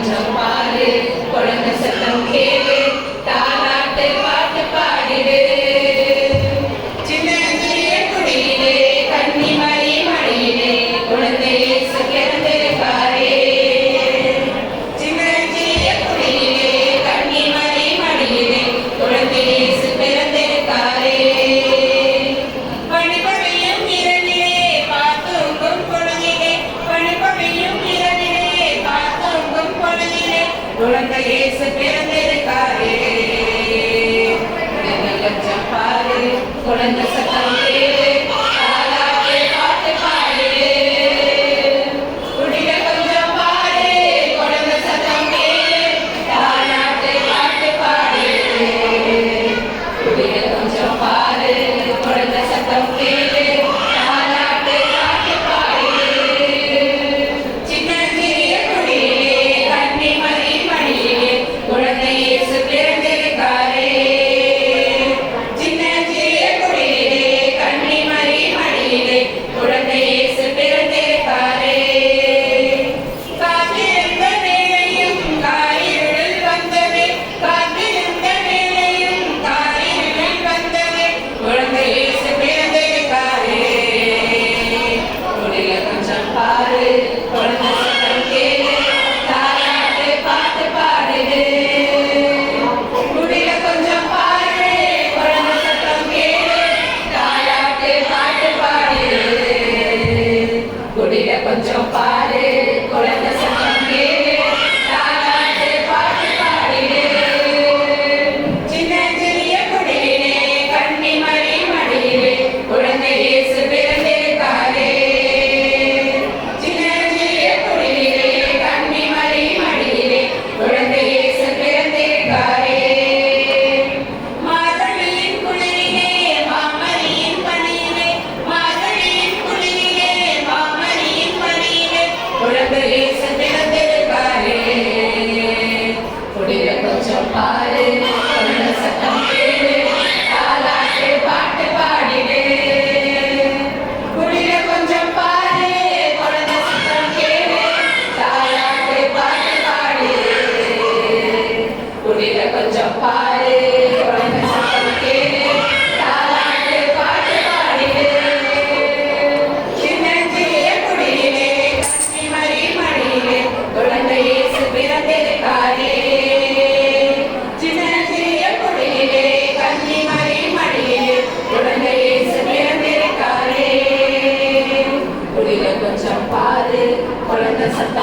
கொஞ்சம் பாரு குழந்தை சத்தம் கேளு குழந்தை இயேசு பிறந்திருக்காரே லட்சம் பாரு குழந்தை சத்தம் കടലേ സന്നിധത്തിൽ വരേ കൊടിയ കൊച്ചപ്പായ presentar.